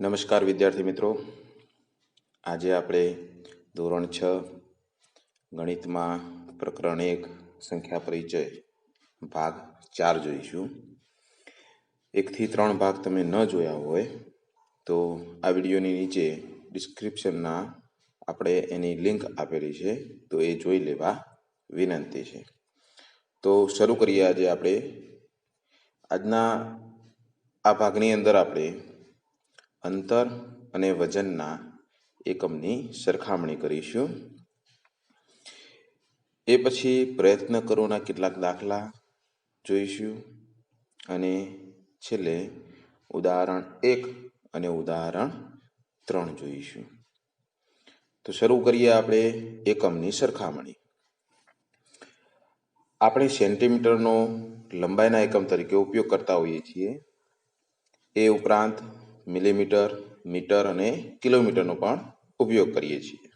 નમસ્કાર વિદ્યાર્થી મિત્રો. આજે આપણે ધોરણ છ, ગણિતમાં પ્રકરણ એક, સંખ્યા પરિચય, ભાગ ચાર જોઈશું. એકથી ત્રણ ભાગ તમે ન જોયા હોય તો આ વિડીયોની નીચે ડિસ્ક્રિપ્શનના આપણે એની લિંક આપેલી છે, તો એ જોઈ લેવા વિનંતી છે. તો શરૂ કરીએ આજે આપણે. આજના આ ભાગની અંદર આપણે અંતર અને વજનના એકમની સરખામણી કરીશું. એ પછી પ્રયત્ન કરોના કેટલાક દાખલા જોઈશું અને છેલ્લે ઉદાહરણ એક અને ઉદાહરણ ત્રણ જોઈશું. તો શરૂ કરીએ આપણે એકમની સરખામણી. આપણે સેન્ટીમીટરનો લંબાઈના એકમ તરીકે ઉપયોગ કરતા હોઈએ છીએ. એ ઉપરાંત મિલીમીટર, મીટર અને કિલોમીટરનો પણ ઉપયોગ કરીએ છીએ.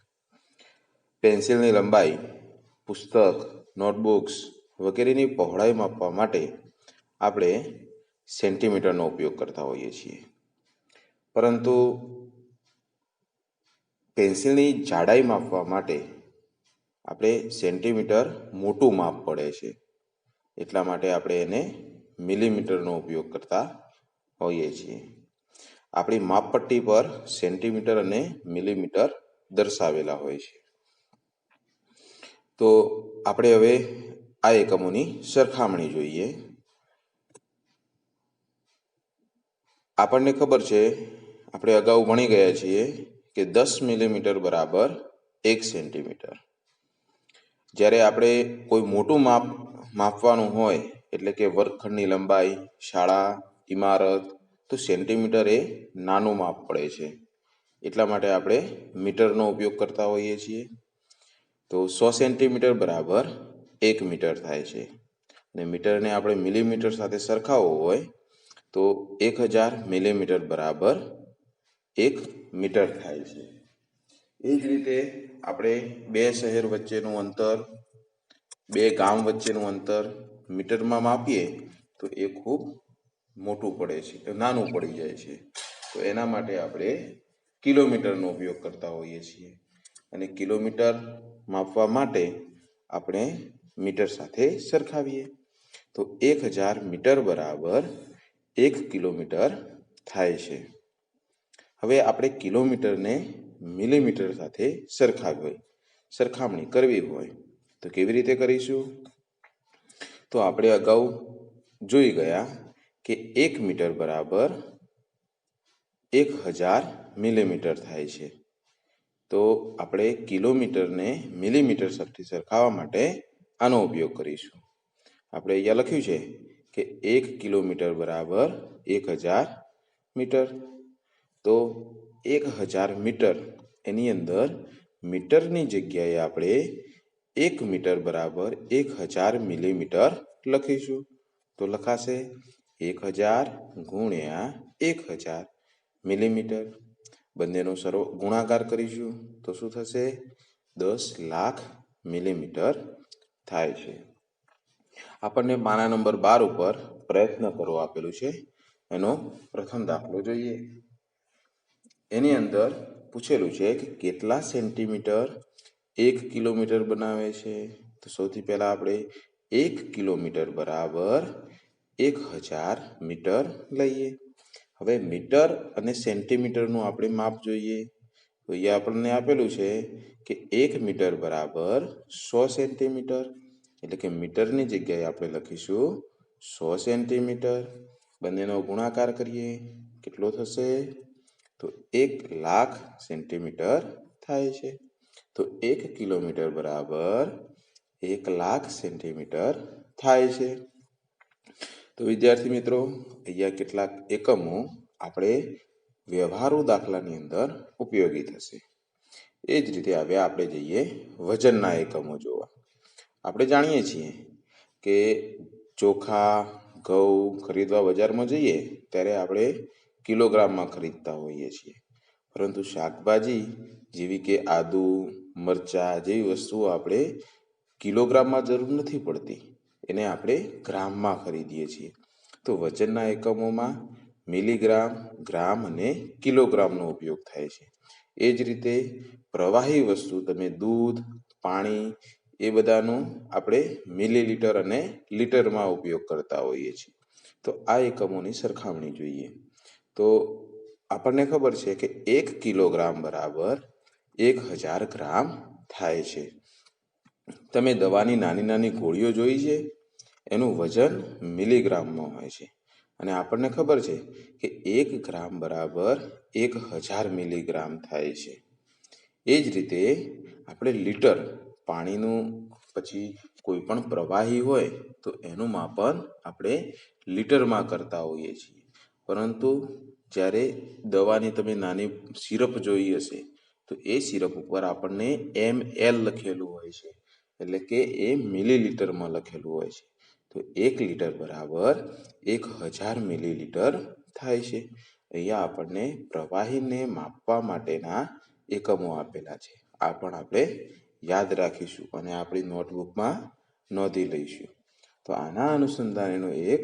પેન્સિલની લંબાઈ, પુસ્તક, નોટબુક્સ વગેરેની પહોળાઈ માપવા માટે આપણે સેન્ટીમીટરનો ઉપયોગ કરતા હોઈએ છીએ. પરંતુ પેન્સિલની જાડાઈ માપવા માટે આપણે સેન્ટીમીટર મોટું માપ પડે છે. એટલા માટે આપણે એને મિલીમીટરનો ઉપયોગ કરતા હોઈએ છીએ. આપણી માપપટ્ટી પર સેન્ટીમીટર અને મિલીમીટર દર્શાવેલા હોય છે. તો આપણે હવે આ એકમોની સરખામણી જોઈએ. આપણને ખબર છે, આપણે અગાઉ ભણી ગયા છીએ કે દસ મિલીમીટર બરાબર એક સેન્ટીમીટર. જ્યારે આપણે કોઈ મોટું માપ માપવાનું હોય, એટલે કે વર્ગખંડની લંબાઈ, શાળા, ઇમારત તો સેન્ટીમીટર એ નાનું માપ પડે છે. એટલા માટે આપણે મીટરનો ઉપયોગ કરતા હોઈએ છીએ. તો સો સેન્ટીમીટર બરાબર એક મીટર થાય છે. અને મીટરને આપણે મિલીમીટર સાથે સરખાવવો હોય તો એક હજાર મિલીમીટર બરાબર એક મીટર થાય છે. એ જ રીતે આપણે બે શહેર વચ્ચેનું અંતર, બે ગામ વચ્ચેનું અંતર મીટરમાં માપીએ તો એ ખૂબ મોટું પડે છે નાનું પડી જાય છે. તો એના માટે આપણે કિલોમીટરનો ઉપયોગ કરતા હોઈએ છીએ. અને કિલોમીટર માપવા માટે આપણે મીટર સાથે સરખાવીએ. તો એક હજાર મીટર બરાબર એક કિલોમીટર થાય છે. હવે આપણે કિલોમીટરને મિલીમીટર સાથે સરખાવી સરખામણી કરવી હોય તો કેવી રીતે કરીશું? તો આપણે અગાઉ જોઈ ગયા કે એક મીટર બરાબર એક હજાર મિલીમીટર થાય છે. તો આપણે કિલોમીટરને મિલીમીટર સાથે સરખાવવા માટે આનો ઉપયોગ કરીશું. આપણે અહીંયા લખ્યું છે કે એક કિલોમીટર બરાબર એક હજાર મીટર. તો એક હજાર મીટર એની અંદર મીટરની જગ્યાએ આપણે એક મીટર બરાબર એક હજાર મિલીમીટર લખીશું. તો લખાશે એક હજાર ગુણ્યા એક હજાર મિલીમીટર. બંનેનો સર્વ ગુણાકાર કરીશું તો શું થશે? દસ લાખ મિલીમીટર થાય છે. આપણને પાના નંબર બાર ઉપર પ્રયત્ન કરવો આપેલું છે. એનો પ્રથમ દાખલો જોઈએ. એની અંદર પૂછેલું છે કે કેટલા સેન્ટીમીટર એક કિલોમીટર બનાવે છે? તો સૌથી પહેલાં આપણે એક કિલોમીટર બરાબર એક હજાર મીટર લઈએ. હવે મીટર અને સેન્ટીમીટરનું આપણે માપ જોઈએ. તો એ આપણને આપેલું છે કે એક મીટર બરાબર સો સેન્ટીમીટર. એટલે કે મીટરની જગ્યાએ આપણે લખીશું સો સેન્ટીમીટર. બંનેનો ગુણાકાર કરીએ. કેટલો થશે? તો એક લાખ સેન્ટીમીટર થાય છે. તો એક કિલોમીટર બરાબર એક લાખ સેન્ટીમીટર થાય છે. તો વિદ્યાર્થી મિત્રો, અહીંયા કેટલાક એકમો આપણે વ્યવહારુ દાખલાની અંદર ઉપયોગી થશે. એ જ રીતે હવે આપણે જઈએ વજનના એકમો જોવા. આપણે જાણીએ છીએ કે ચોખા, ઘઉં ખરીદવા બજારમાં જઈએ ત્યારે આપણે કિલોગ્રામમાં ખરીદતા હોઈએ છીએ. પરંતુ શાકભાજી જેવી કે આદુ, મરચાં જેવી વસ્તુઓ આપણે કિલોગ્રામમાં જરૂર નથી પડતી. એને આપણે ગ્રામમાં ખરીદીએ છીએ. તો વજનના એકમોમાં મિલીગ્રામ, ગ્રામ અને કિલોગ્રામનો ઉપયોગ થાય છે. એ જ રીતે પ્રવાહી વસ્તુ તમે દૂધ, પાણી એ બધાનું આપણે મિલીલીટર અને લીટરમાં ઉપયોગ કરતા હોઈએ છીએ. તો આ એકમોની સરખામણી જોઈએ. તો આપણને ખબર છે કે એક કિલોગ્રામ બરાબર એક હજાર ગ્રામ થાય છે. તમે દવાની નાની નાની ગોળીઓ જોઈ છે? એનું વજન મિલીગ્રામમાં હોય છે. અને આપણને ખબર છે કે એક ગ્રામ બરાબર એક હજાર મિલીગ્રામ થાય છે. એ જ રીતે આપણે લીટર પાણીનું પછી કોઈ પણ પ્રવાહી હોય તો એનું માપન આપણે લીટરમાં કરતા હોઈએ છીએ. પરંતુ જ્યારે દવાની તમે નાની સિરપ જોઈ હશે તો એ સિરપ ઉપર આપણને એમ એલ લખેલું હોય છે. એટલે કે એ મિલીલીટરમાં લખેલું હોય છે. તો એક લીટર બરાબર એક હજાર મિલીલીટર થાય છે. અહીંયા આપણને પ્રવાહીને માપવા માટેના એકમો આપેલા છે. આ પણ આપણે યાદ રાખીશું અને આપણી નોટબુકમાં નોંધી લઈશું. તો આના અનુસંધાનેનો એક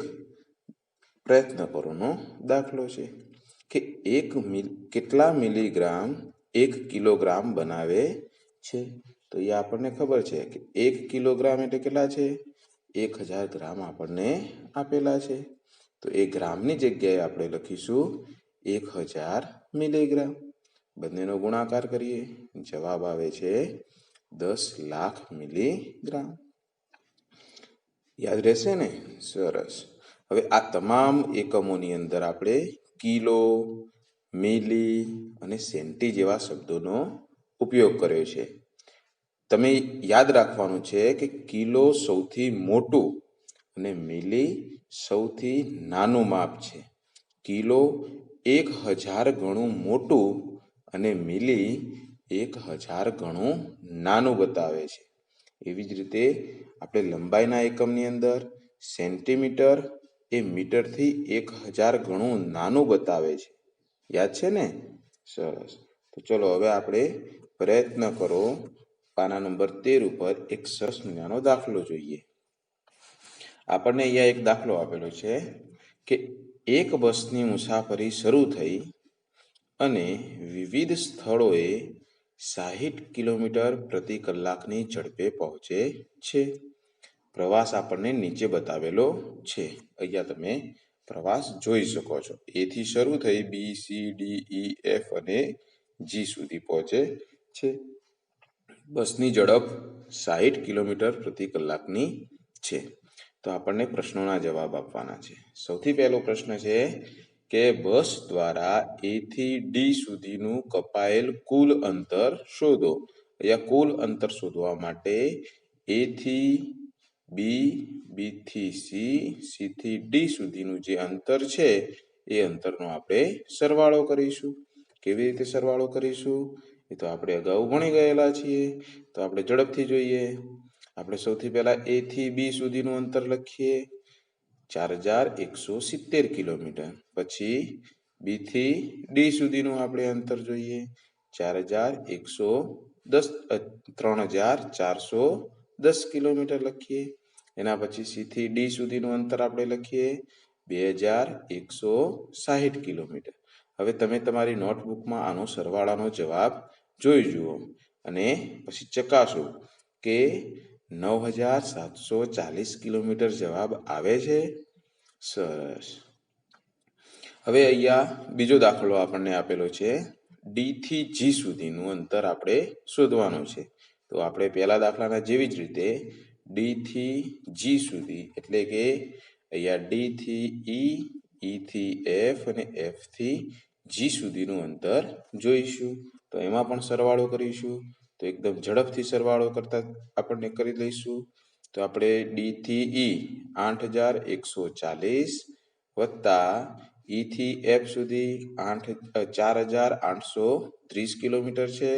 પ્રયત્ન કરોનો દાખલો છે કે એક મિલ, કેટલા મિલીગ્રામ એક કિલોગ્રામ બનાવે છે? તો એ આપણને ખબર છે કે એક કિલોગ્રામ એટલે કેટલા છે? એક હજાર ગ્રામ આપણને આપેલા છે. તો એ ગ્રામની જગ્યાએ આપણે લખીશું એક હજાર મિલીગ્રામ. બંનેનો ગુણાકાર કરીએ. જવાબ આવે છે દસ લાખ મિલીગ્રામ. યાદ રહેશે ને? સરસ. હવે આ તમામ એકમોની અંદર આપણે કિલો, મિલી અને સેન્ટી જેવા શબ્દોનો ઉપયોગ કર્યો છે. તમે યાદ રાખવાનું છે કે કિલો સૌથી મોટું અને મિલી સૌથી નાનું માપ છે. કિલો એક હજાર ગણું મોટું અને મિલી એક હજાર ગણું નાનું બતાવે છે. એવી જ રીતે આપણે લંબાઈના એકમની અંદર સેન્ટીમીટર એ મીટરથી એક હજાર ગણું નાનું બતાવે છે. યાદ છે ને? સરસ. તો ચલો હવે આપણે પ્રયત્ન કરો પાના નંબર તેર ઉપર એક સરસ મજાનો દાખલો જોઈએ. આપણને અહીંયા એક દાખલો આપેલો છે કે એક બસની મુસાફરી શરૂ થઈ અને વિવિધ સ્થળોએ સાહીઠ કિલોમીટર પ્રતિ કલાકની ઝડપે પહોંચે છે. પ્રવાસ આપણને નીચે બતાવેલો છે. અહીંયા તમે પ્રવાસ જોઈ શકો છો. એથી શરૂ થઈ B C D E F અને જી સુધી પહોંચે છે. બસની ઝડપ સાહીઠ કિલોમીટર પ્રતિ કલાકની છે. તો આપણને પ્રશ્નોના જવાબ આપવાના છે. સૌથી પહેલો પ્રશ્ન છે કે બસ દ્વારા એ થી ડી સુધીનું કપાયેલ કુલ અંતર શોધો. અહીંયા કુલ અંતર શોધવા માટે એ થી બી બી થી સી સી થી ડી સુધીનું જે અંતર છે, એ અંતરનો આપણે સરવાળો કરીશું. કેવી રીતે સરવાળો કરીશું? એ તો આપણે અગાઉ ભણી ગયેલા છીએ. તો આપણે ઝડપથી જોઈએ. આપણે સૌથી પહેલાં એ થી બી સુધીનું અંતર લખીએ. ચાર હજાર એકસો સિત્તેર કિલોમીટર. પછી બી થી ડી સુધીનું આપણે અંતર જોઈએ. ચાર હજાર એકસો દસ ત્રણ હજાર ચારસો દસ કિલોમીટર લખીએ. એના પછી સી થી ડી સુધીનું અંતર આપણે લખીએ. બે હજાર એકસો સાહીઠ કિલોમીટર. હવે તમે તમારી નોટબુકમાં આનો સરવાળાનો જવાબ જોઈ જુઓ અને પછી ચકાસો કે નવ હજાર સાતસો ચાલીસ કિલોમીટર જવાબ આવે છે. સરસ. હવે અહીંયા બીજો દાખલો આપણને આપેલો છે. ડી થી જી સુધીનું અંતર આપણે શોધવાનું છે. તો આપણે પહેલા દાખલાના જેવી જ રીતે ડી થી જી સુધી, એટલે કે અહીંયા ડી થી ઈ થી એફ અને એફથી જી સુધીનું અંતર જોઈશું. તો એમાં પણ સરવાળો કરીશું. તો એકદમ ઝડપથી સરવાળો કરતા આપણને કરી લઈશું તો આપણે ડી થી ઈ આઠ હજાર એકસો ચાલીસ વત્તા ઈ થી એફ સુધી આઠ ચાર હજાર આઠસો ત્રીસ કિલોમીટર છે.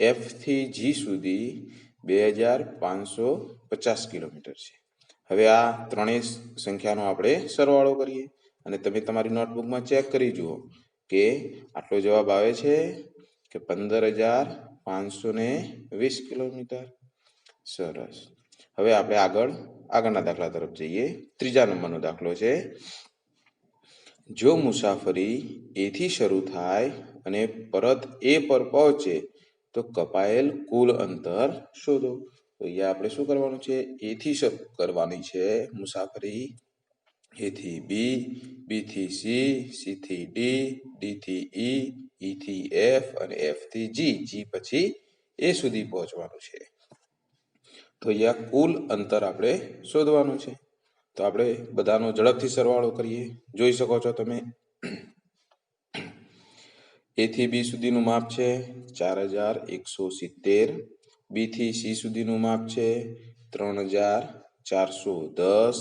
એફથી જી સુધી બે હજાર પાંચસો પચાસ કિલોમીટર છે. હવે આ ત્રણેય સંખ્યાનો આપણે સરવાળો કરીએ. અને તમે તમારી નોટબુકમાં ચેક કરી જુઓ. કે આટલો જવાબ આવે છે કે પંદર હજાર પાંચસો ને વીસ કિલોમીટર. સરસ. હવે આપણે આગળ, આગળના દાખલા તરફ જઈએ. ત્રીજા નંબરનો દાખલો છે. જો મુસાફરી એથી શરૂ થાય અને પરત એ પર પહોંચે, તો કપાયેલ કુલ અંતર શોધો. તો અહીંયા આપણે શું કરવાનું છે? એથી શરૂ કરવાની છે મુસાફરી બી થી સી સી થી ડી ડી થી ઈ ઈ થી એફ અને એફથી જી જી પછી એ સુધી પહોંચવાનું છે. તો અહીંયા કુલ અંતર આપણે શોધવાનું છે. તો આપણે બધાનો ઝડપથી સરવાળો કરીએ. જોઈ શકો છો તમે. એ થી બી સુધીનું માપ છે ચાર હજાર એકસો સિત્તેર. બી થી સી સુધીનું માપ છે ત્રણ હજાર ચારસો દસ.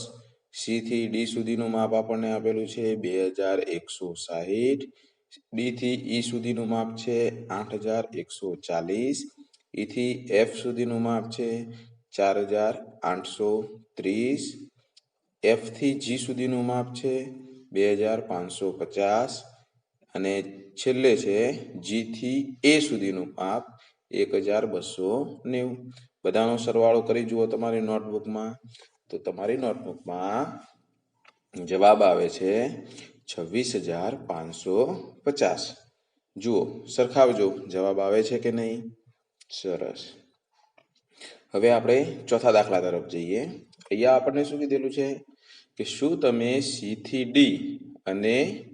સી થી ડી સુધીનું માપ આપણને આપેલું છે બે હજાર એકસો સાહીઠ. ડી થી ઈ સુધીનું માપ છે આઠ હજાર એકસો ચાલીસ. ઈ થી એફ સુધીનું માપ છે ચાર હજાર આઠસો ત્રીસ. એફથી જી સુધીનું માપ છે બે હજાર પાંચસો પચાસ. અને છેલ્લે છે જી થી એ સુધીનું માપ એક હજાર બસો નેવું. બધાનો સરવાળો કરી જુઓ તમારી નોટબુકમાં. તો તમારી નોટબુકમાં જવાબ આવે છે છવ્વીસ હજાર પાંચસો પચાસ. જુઓ, સરખાવજો, જવાબ આવે છે કે નહીં? સરસ. હવે આપણે ચોથા દાખલા તરફ જઈએ. અહીંયા આપણને શું કીધેલું છે? કે શું તમે સી થી ડી અને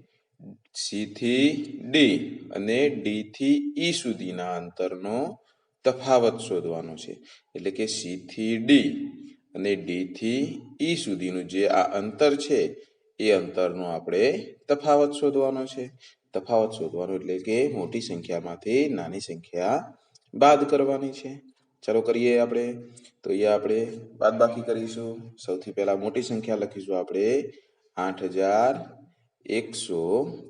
સી થી ડી અને ડી થી ઈ સુધીના અંતરનો તફાવત શોધવાનો છે. એટલે કે સી થી ડી અને ડીથી ઈ સુધીનું જે આ અંતર છે, એ અંતરનો આપણે તફાવત શોધવાનો છે. તફાવત શોધવાનો એટલે કે મોટી સંખ્યામાંથી નાની સંખ્યા બાદ કરવાની છે. ચાલો કરીએ આપણે. તો એ આપણે બાદબાકી કરીશું. સૌથી પહેલા મોટી સંખ્યા લખીશું આપણે આઠ હજાર એકસો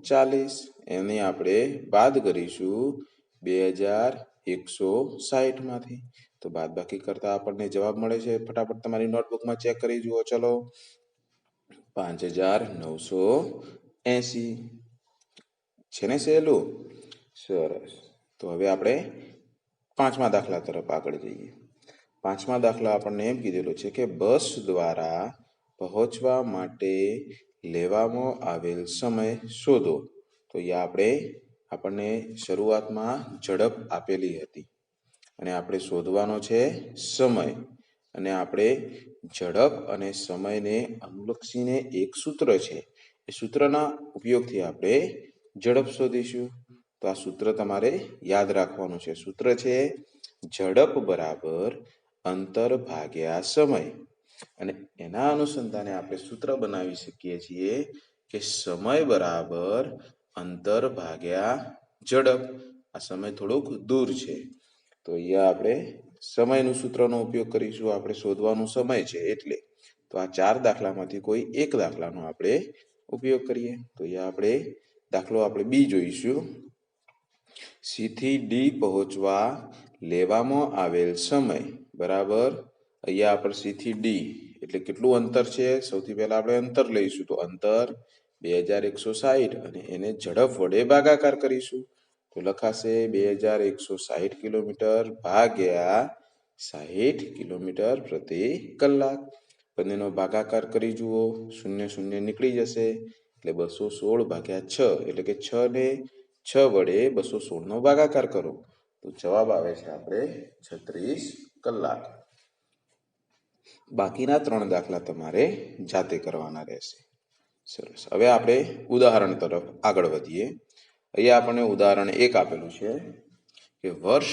ચાલીસ. એને આપણે બાદ કરીશું બે હજાર એકસો સાહીઠમાંથી તો બાદબાકી કરતા આપણને જવાબ મળે છે. ફટાફટ તમારી નોટબુકમાં ચેક કરી જુઓ. ચલો. પાંચ હજાર નવસો એસી છે ને સહેલું સરસ. તો હવે આપણે પાંચમા દાખલા તરફ આગળ જઈએ. પાંચમા દાખલા આપણને એમ કીધેલું છે કે બસ દ્વારા પહોંચવા માટે લેવામાં આવેલ સમય શોધો. તો એ આપણે આપણને શરૂઆતમાં ઝડપ આપેલી હતી. અને આપણે શોધવાનો છે સમય. અને આપણે ઝડપ અને સમયને અનુલક્ષીને એક સૂત્ર છે. એ સૂત્રના ઉપયોગથી આપણે ઝડપ શોધીશું. તો આ સૂત્ર તમારે યાદ રાખવાનું છે. સૂત્ર છે ઝડપ બરાબર અંતર ભાગ્યા સમય. અને એના અનુસંધાને આપણે સૂત્ર બનાવી શકીએ છીએ કે સમય બરાબર અંતર ભાગ્યા ઝડપ. આ સમય થોડોક દૂર છે. તો અહીંયા આપણે સમયનું સૂત્રનો ઉપયોગ કરીશું. આપણે શોધવાનો સમય છે એટલે તો આ ચાર દાખલામાંથી કોઈ એક દાખલાનો આપણે ઉપયોગ કરીએ. તો અહીંયા આપણે દાખલો આપણે બી જોઈશું. સીથી ડી પહોંચવા લેવામાં આવેલ સમય. બરાબર? અહીંયા આપણે સીથી ડી એટલે કેટલું અંતર છે? સૌથી પહેલા આપણે અંતર લઈશું. તો અંતર બે હજાર એકસો સાહીઠ અને એને ઝડપ વડે ભાગાકાર કરીશું. તો લખાશે બે હજાર એકસો સાહીઠ કિલોમીટર ભાગ્યા સાહીઠ કિલોમીટર પ્રતિ કલાક. બંનેનો ભાગાકાર કરી જુઓ. શૂન્ય શૂન્ય નીકળી જશે. એટલે બસો સોળ ભાગ્યા છ, એટલે કે છ ને છ વડે બસો સોળનો ભાગાકાર કરો. તો જવાબ આવે છે આપણે છત્રીસ કલાક. બાકીના ત્રણ દાખલા તમારે જાતે કરવાના રહેશે. સરસ. હવે આપણે ઉદાહરણ તરફ આગળ વધીએ. અહીંયા આપણને ઉદાહરણ એક આપેલું છે કે વર્ષ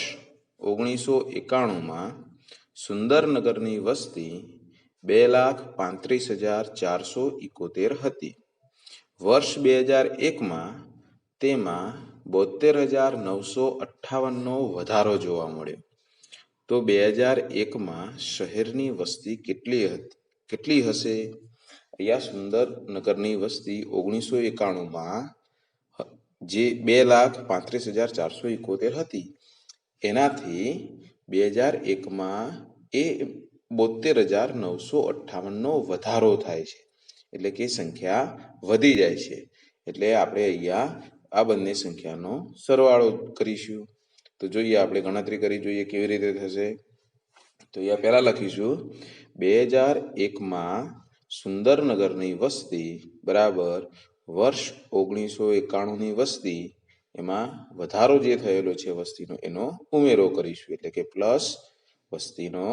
ઓગણીસો એકાણુંમાં સુંદરનગરની વસ્તી બે લાખ પાંત્રીસ હજાર ચારસો ઇકોતેર હતી. વર્ષ બે હજાર એકમાં તેમાં બોતેર હજાર નવસો અઠ્ઠાવનનો વધારો જોવા મળ્યો. તો બે હજાર એકમાં શહેરની વસ્તી કેટલી હતી, કેટલી હશે? અહીંયા સુંદરનગરની વસ્તી ઓગણીસો એકાણુંમાં જે બે લાખ પાંત્રીસ હજાર ચારસો એકોતેર હતી. એનાથી બે હજાર એકમાં એ બોતેર હજાર નવસો અઠ્ઠાવનનો વધારો થાય છે. એટલે કે સંખ્યા વધી જાય છે. એટલે આપણે અહીંયા આ બંને સંખ્યાનો સરવાળો કરીશું. તો જોઈએ આપણે ગણતરી કરી જોઈએ કેવી રીતે થશે. તો અહીંયા પહેલાં લખીશું. બે હજાર એકમાં સુંદરનગરની વસ્તી બરાબર વર્ષ ઓગણીસો એકાણુંની વસ્તી, એમાં વધારો જે થયેલો છે વસ્તીનો, એનો ઉમેરો કરીશું. એટલે કે પ્લસ વસ્તીનો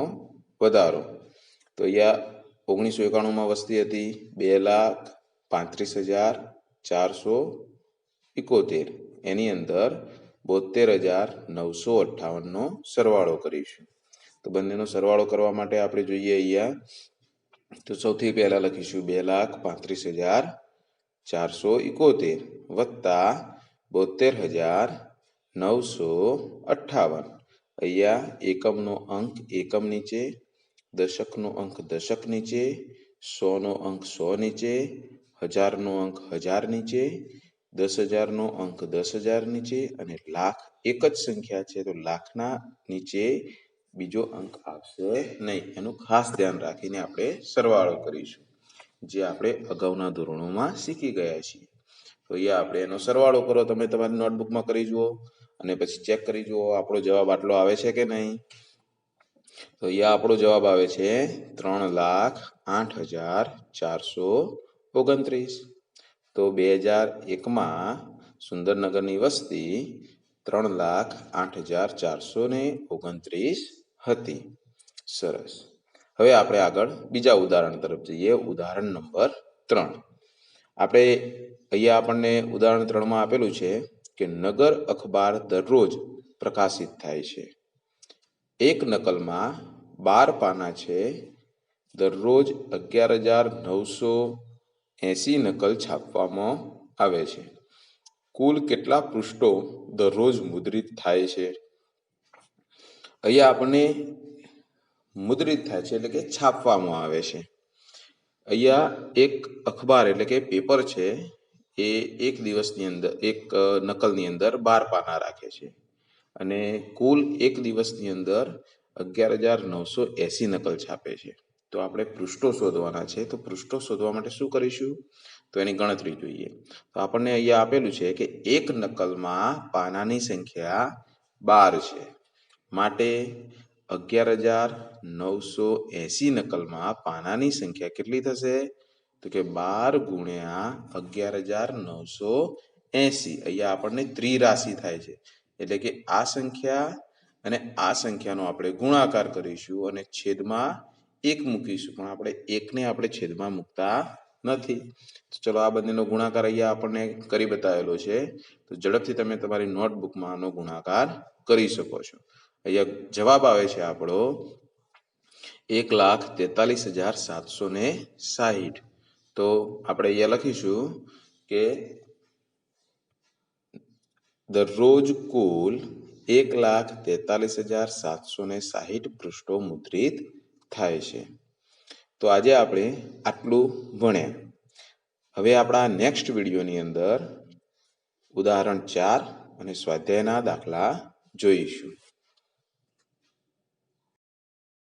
વધારો. તો અહીંયા ઓગણીસો એકાણુંમાં વસ્તી હતી બે લાખ પાંત્રીસ હજાર ચારસો ઇકોતેર એની અંદર બોતેર હજાર નવસો અઠ્ઠાવનનો સરવાળો કરીશું. તો બંનેનો સરવાળો કરવા માટે આપણે જોઈએ અહીંયા, તો સૌથી પહેલાં લખીશું બે લાખ પાંત્રીસ હજાર ચારસો ઇકોતેર વત્તા બોતેર હજાર નવસો અઠ્ઠાવન. અહીંયા એકમનો અંક એકમ નીચે, દશકનો અંક દશક નીચે, સોનો અંક સો નીચે, હજારનો અંક હજાર નીચે દસ હજારનો અંક દસ હજાર નીચે અને લાખ એક જ સંખ્યા છે તો લાખના નીચે બીજો અંક આવશે નહીં. એનું ખાસ ધ્યાન રાખીને આપણે સરવાળો કરીશું. જે આપણે અગાઉના ધોરણોમાં શીખી ગયા છીએ. તો અહીંયા આપણે એનો સરવાળો કરો, તમે તમારી નોટબુકમાં કરી જુઓ અને પછી ચેક કરી જુઓ આપણો જવાબ આટલો આવે છે કે નહીં. તો અહીંયા આપણો જવાબ આવે છે ત્રણ લાખ આઠ હજાર ચારસો ઓગણત્રીસ. તો બે હજાર એકમાં સુંદરનગરની વસ્તી ત્રણ લાખ આઠ હજાર ચારસો ને ઓગણત્રીસ હતી. સરસ. હવે આપણે આગળ બીજા ઉદાહરણ તરફ જઈએ, ઉદાહરણ નંબર ત્રણ. આપણે અહીંયા આપણને ઉદાહરણ ત્રણમાં આપેલું છે કે નગર અખબાર દરરોજ પ્રકાશિત થાય છે. એક નકલમાં બાર પાના છે, દરરોજ અગિયાર હજાર નવસો એસી નકલ છાપવામાં આવે છે. કુલ કેટલા પૃષ્ઠો દરરોજ મુદ્રિત થાય છે? અહીંયા આપણને મુદ્રિત થાય છે એટલે કે છાપવામાં આવે છે. અહીંયા એક અખબાર એટલે કે પેપર છે, એ એક દિવસની અંદર, એક નકલની અંદર બાર પાના રાખે છે. અને કુલ એક દિવસની અંદર અગિયાર હજાર નવસો એસી નકલ છાપે છે. તો આપણે પૃષ્ઠો શોધવાના છે. તો પૃષ્ઠો શોધવા માટે શું કરીશું? તો એની ગણતરી જોઈએ. તો આપણને અહીંયા આપેલું છે કે એક નકલમાં પાનાની સંખ્યા બાર છે. માટે અગિયાર હજાર નવસો એસી નકલમાં પાનાની સંખ્યા કેટલી થશે? તો કે બાર ગુણ્યા અગિયાર હજાર નવસો એસી. અહીંયા આપણને ત્રિરાશિ થાય છે. એટલે કે આ સંખ્યા અને આ સંખ્યાનો આપણે ગુણાકાર કરીશું અને છેદમાં એક મૂકીશું. પણ આપણે એકને આપણે છેદમાં મૂકતા નથી. ચલો આ બંનેનો ગુણાકાર અહીંયા આપણને કરી બતાવેલો છે. તો ઝડપથી તમે તમારી નોટબુકમાં આનો ગુણાકાર કરી શકો છો. અહીંયા જવાબ આવે છે આપણો એક લાખ તેતાલીસ હજાર સાતસો ને સાહીઠ. તો આપણે અહીંયા લખીશું કે દરરોજ કુલ એક લાખ તેતાલીસ હજાર સાતસો ને સાહીઠ પૃષ્ઠો મુદ્રિત થાય છે. તો આજે આપણે આટલું ભણ્યા. હવે આપણા નેક્સ્ટ વિડીયોની અંદર ઉદાહરણ ચાર અને સ્વાધ્યાયના દાખલા જોઈશું.